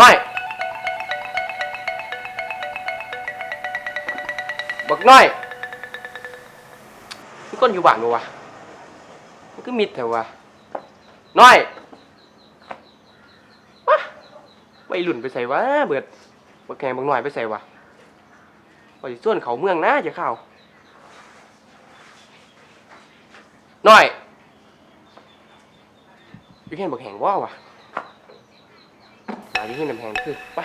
น้อย บักน้อยมีคนอยู่บ้านบ่วะมันก็มิดแถววะน้อยว้าไปหลุ่นไปใส่วะเบิดบักแกงบักน้อยไปใส่วะไปส่วนเขาเมืองนะจะเข้าน้อยอยู่เห็นบักแหงว่าวะ อยู่เห็นน้ำแหงคือไป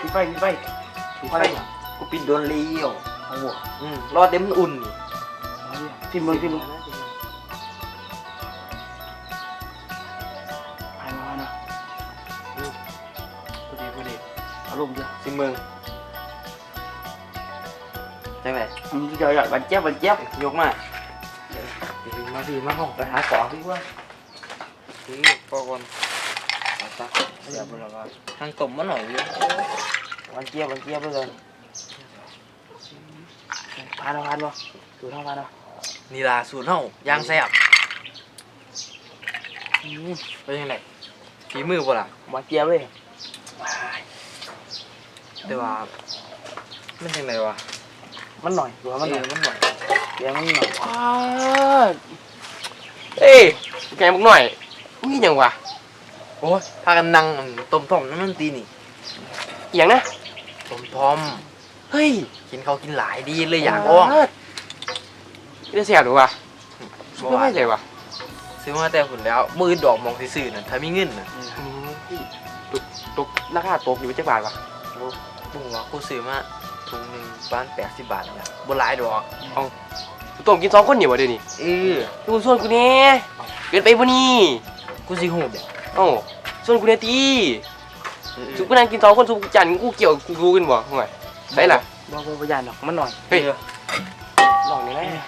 พี่ไฟพี่ไฟพี่ไฟไฟกูปิดโดนเลี้ยวโอ้โหอืมรอเต็มอุ่นนี่ที่มึงที่มึงผ่านมาเนาะพอดีพอดีอารมณ์ดีสิเมืองใช่ไหมมึงจะอยากบันเจ็บบันเจ็บยกมา มาพี่มาห้องไปหาของพี่ว่าอืมพอก่อนเอาซะเดี๋ยวเราก็ทางตบมาหน่อยเดียวบันเจ็บบันเจ็บไปเลยผ่านมาผ่านมาดูเท่าผ่านมานี่ล่ะสูตรเฮาย่างแซ่บเป็นยังไงฝีมือบ่ล่ะบันเจ็บเลยแต่ว่ามันจังไดวะมันหน่อยดูมันหน่อยมันหน่อยเดี๋ยวมันหน่อย เอ้ยแกมึงหน่อยมีหยังวะโอ้ยพากันนั่งต้มท่อมน้ำมันตีนี่อหย่างนะต้มทอมเฮ้ยกินเขาวกินหลายดีเลยอยากอ้องไม่ได้เสียหรือวะไม่ไม่เลยวะซื้อมาแต่หุ่นแล้วมือดอกมองซื่อๆน่ะถ้ามีเงินน่ะตกตกราคาตกอยู่จักบาทวะบุ้งวะกูซื้อมาถุงหนึ่งบ้านแปดสิบบาทเนี่ยบนหลายดอกเอา ต้มกินสองคนเดียววะเดี๋ยวนี้เออกูส่วนกูเนี่ยเกินไปบ่นี่กูสิหูบ่เอ้าส่วนกูเนี่ยตีสุกูนั่งกินสองคนสุกูจันกูเกี่ยวกูรู้กันบ่ห่วยได้ล่ะบอกว่าประหยัดหรอกมันหน่อยเฮ้ยลองนี่แหละ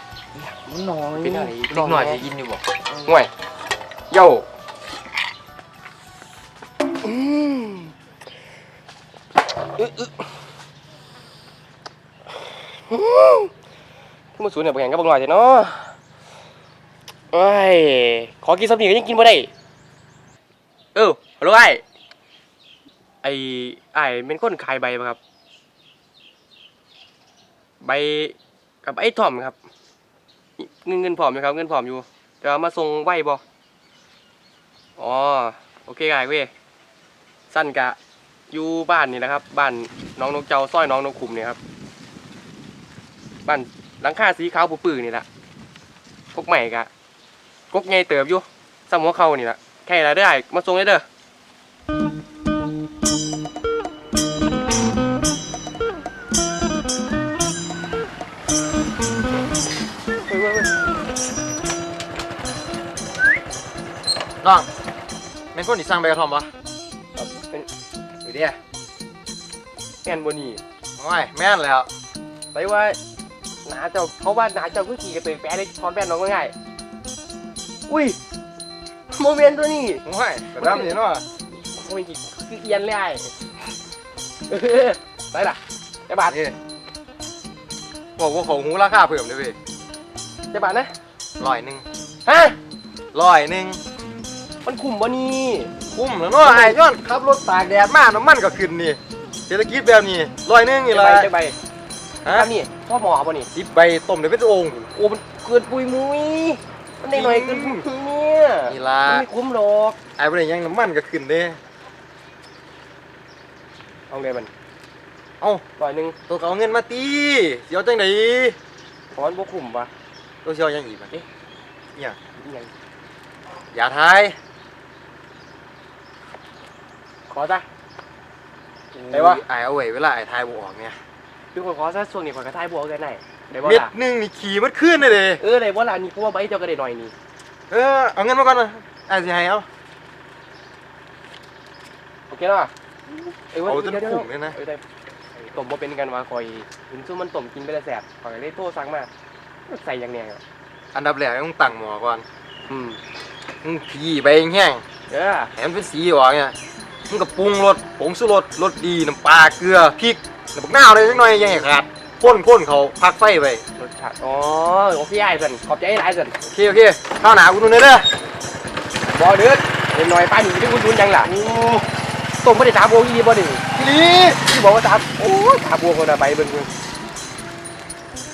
มันหน่อยเป็นอะไรเล็กหน่อยจะกินอยู่บ่ห่วยโย่อืมอึ๊ะอึ๊ะอื มขึ้นมาสูนเนี่ยบางอย่งก็บางหน่อยเถอะเนาะเอ้ยขอกินสักหน่ก็ยังกินบ่ได้ เออฮัลโหลไอ้ไอ้ไอ้เป็นคนขายใบปะครับ ใบกับไอ้ถ่อมครับ เงินเงินผอมอยู่ครับ เงินผอมอยู่จะมาส่งไหวบ่อ๋อโอเคไงเว้ยสั้นกะอยู่บ้านนี่นะครับ บ้านน้องนกเจ้าซอยน้องนกขุมเนี่ยครับ บ้าน หลังคาสีขาวปื้อๆนี่แหละพวกใหม่กะกกใหญ่เติบอยู่ซ้ำหัวเข่านี่แหละแค่ละได้มาส่งได้เด้อเฮ้ยเว้ยเว้ยน้องเป็นคนที่สร้างใบกระท่อมปะเป็นอยู่เดียแอนบนี่ไม่แม่นแล้วไปว่าห นาเจ้าเขาว่าหนาเจ้าคือขี่กระตือแปะเลยทอนแป้นน้องง่ายๆอุ้ยโมเมนต์ตัวนี้ไม่กระดำนี่เนาะโมเมนต์คือเอียนเลยไอ้เออไปล่ะจะบาทนี่บอกว่าของหูราคาเพิ่มเลยเว้ยจะบาทนะร้อยหนึ่งฮะร้อยหนึ่งมันคุ้มบ่นี่คุ้มแล้วเนาะไอ้ย้อนขับรถตากแดดมาน้ำมันก็ขึ้นนี่เศรษฐกิจแบบนี้ร้อยหนึ่งนี่จะละใบจะใบ ฮะครับนี่พ่อหมอบ่นี่สิบใบต้มเดี๋ยวเป็นองค์ โอ้มันเกินปุยมุ้ยมันได้หน่อยเกินปุยมุ้ยเนี่ยนี่ละมันไม่คุ้มหรอกไอ้ประเด็นยังน้ำมันก็ขึ้นเด้เอาไงมันเอ้าร้อยหนึ่งตัวเขาเอาเงินมาตีเสียวจังไหนขอนบ่คุ้มปะตัวเสียวยังอีกปะเนี่ยนี่ยังอย่าทายขอซะไหนวะไอ้เอาไว้เวลาไอ้ทายบออกเนี่ย คือคนขอซะช่วงนี้ขอยกระทายบวกกันไหนได้บ่เม็ดล่ะหนึ่งนี่ขี่มันขึ้นเลยเด้เออได้บ่ล่ะนี่กูว่าใบเจ้าก็ได้หน่อยนี่เออเอาเงินมาก่อนนะไอ้สิให้เอาโอเคเนาะเอ้ยว่าเอาจนดี๋วขุ่มเลยนะ เออได้ไอ้ต้มบ่เป็นกันว่าคอยเห็นซุ่มมันต้มกินไปแล้วแสบขอยเลยโทรสั่งมาใส่อย่างเนี้ยอะอันดับแรกต้องตั้งหมอก่อนอืมมึงขี่ใบแห้งเออๆแถมเป็นสีออกเนี่ยมึงก็ปรุงรสผงชูรสรสดีน้ำปลาเกลือพริก น้ำบักนาวเลยจักหน่อยอยังไงขาดพ่นพ่นเขาพักไฟไปรสชาติอ๋อโอเคไอ้สันขอบใจหลายสันโอเคโอเคข้าวหนากูดูหน่อยเด้อบ่เดือดเล็กน้อยป้าหนีที่คุณดุนยังล่ะต้มไม่ได้ตาบวงอีดีบ่ดิพี่ลีที่บอกว่าตาโอ้ยตาบวงคนละใบเบิ่งเบิ่ง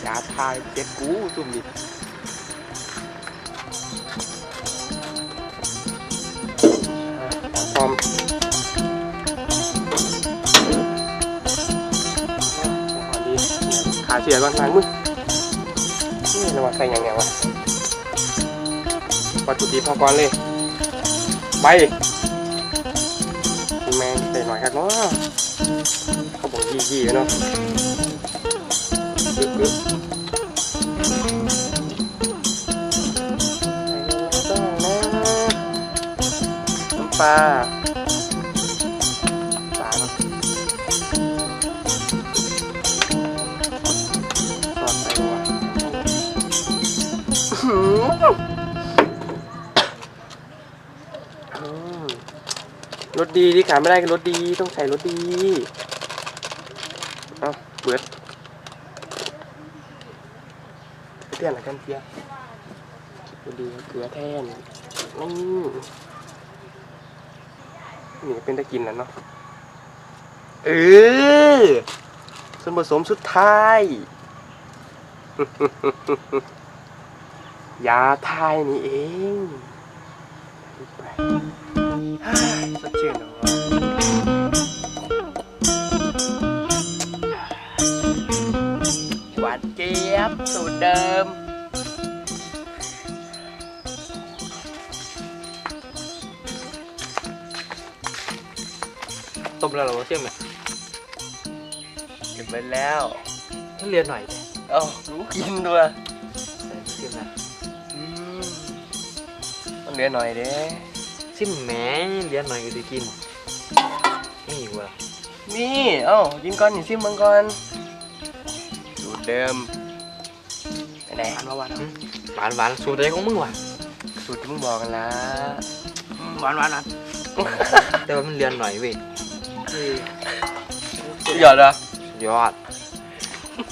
ยาทายเจ็ดกูซุ่มดิ สียก่อนล้างมือนี่ระวังใส่ยังไงวะวัตถุดิบพอก่อนเลยไปแมงใส่หน่อยครับเนาะเขาบอกยี่ยี่เนาะอึ๊บอึ๊บน้ำปลา รสดีที่ขาดไม่ได้คือรสดีต้องใส่รสดีเอาเบิดเตี้ยนอะไรกันเพี้ยรสดีเกลือแทนนี่นี่เป็นตะกินแล้วเนาะเออส่วนผสมสุดท้ายยาไทยนี่เองไป สดชื่นเหรอวะหวานเจี๊ยบสูตรเดิม ต้มแล้วเหราเชื่อมไหมเก็บไว้แล้วให้เรียนหน่อยดิเอ้ารู้กินด้วยใส่เชื่อมนะอืมต้องเหลือหน่อยเด้ ซิมแหมเรียนหน่อยก็ได้กิน นี่เว่ะนี่เอ้ากินก่อนนี่ซิมมังก่อนสูตรเดิมไปไหนอันว่าวันหวานหวานสูตรอะไรของมึงวะสูตรที่มึงบอกกันละหวานหวานนะแต่ว่ามันเรียนหน่อยเว้ยหยอดเหรอ ยอด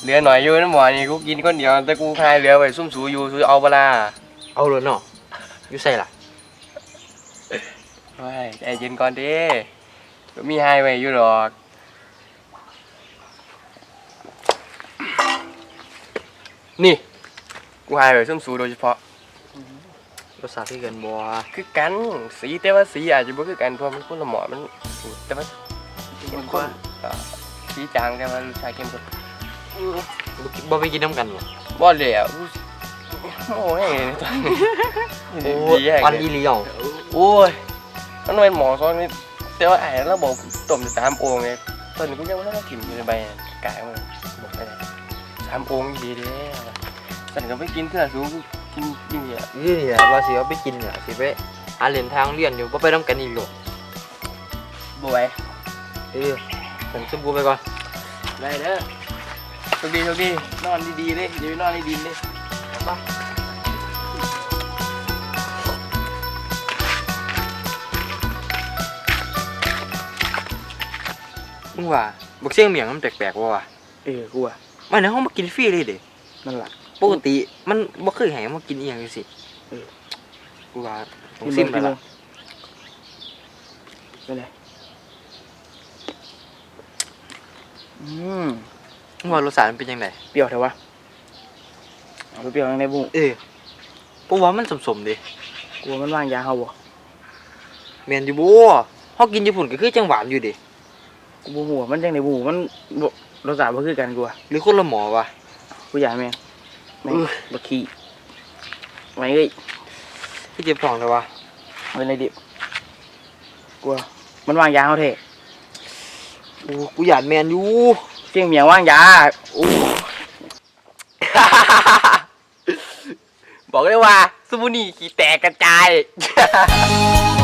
เหลือหน่อยอยู่นะหมอนี่กูกินคนเดียวแต่กูคายเหลือไว้ซุ่มสูอยู่สูเอาเวลาเอาเลยเนาะอยู่ใส่ล่ะ ไว้ใจเย็นก่อนดิก็มีให้ไว้อยู่หรอกนี่กูให้ไว้ซุ่มสูโดยเฉพาะรสชาติที่เกินบัวคือกันสีแต่ว่าสีอาจจะบ่คือกันเพราะมันคนละหมอมันแต่ว่าเข้มข้นอ่าสีจางแต่ว่ารสชาติเข้มข้นบ่ไปกินน้ำกันวะบ่เลยอะอู้โอ้ยตอนนี้โอ้ดีแย่ปันเลยอีหลีอ่องโอ้ย มันเป็นหมอซ้อนนี่แต่ว่าไอ้ระบบต้มสามโอ่งไงตอนนี้กูยังไม่ได้ถิ่มอยู่ในใบกายมันบอกไปเลยสามโอ่งดีเด้สันก็ไปกินเพื่อสูงกินกินเนี่ยนี่แหละว่าสิเอาไปกินเนี่ยสิไปหาเรียนทางเรียนอยู่บ่ไปน้ำกันอีกหรอกบ่ไหวเออฉันสมบูรณ์ไปก่อนได้เด้อโชคดีโชคดีนอนดีๆเลยอย่าไปนอนในดินเลย มึงว่าบักเสียงเมียงมันแปลกๆว่วะเออกูอะมันในห้องมากินฟรีเลยเด้นั่นแหละ ปกติมันบ่เคยให้มากินอีหยังจังซี่เออ กูว่าต้องซิมไปละไปเลยอืมมึงว่ารสชาติมันเป็นจังไดเปรี้ยวเถอะวะเอาไปเปรี้ยวยังไงบุ้งเออกูว่ามันสมๆเด้กลัวมันวางยาเฮาบ่แม่นอยู่บ่เฮากินญี่ปุ่นก็คือจังหวานอยู่เด้ กูบ่หัวามันจังไดบุ้งมันบ่รสชาติบ่คือกันกูอะหรือคนละหมอวะ กูอยากแม่งแม่งเออบักขี้ไว้เอ้ยที่เจ็บท้องแต่ว่าเป็นไรดิกลัวมันวางยาเขาเทโอ้กูอยากแม่นอยู่ เสียงเมียงวางยาโอ้ บอกเลยว่าสมุนี่ขี้แตกกระจายเจ็ดกู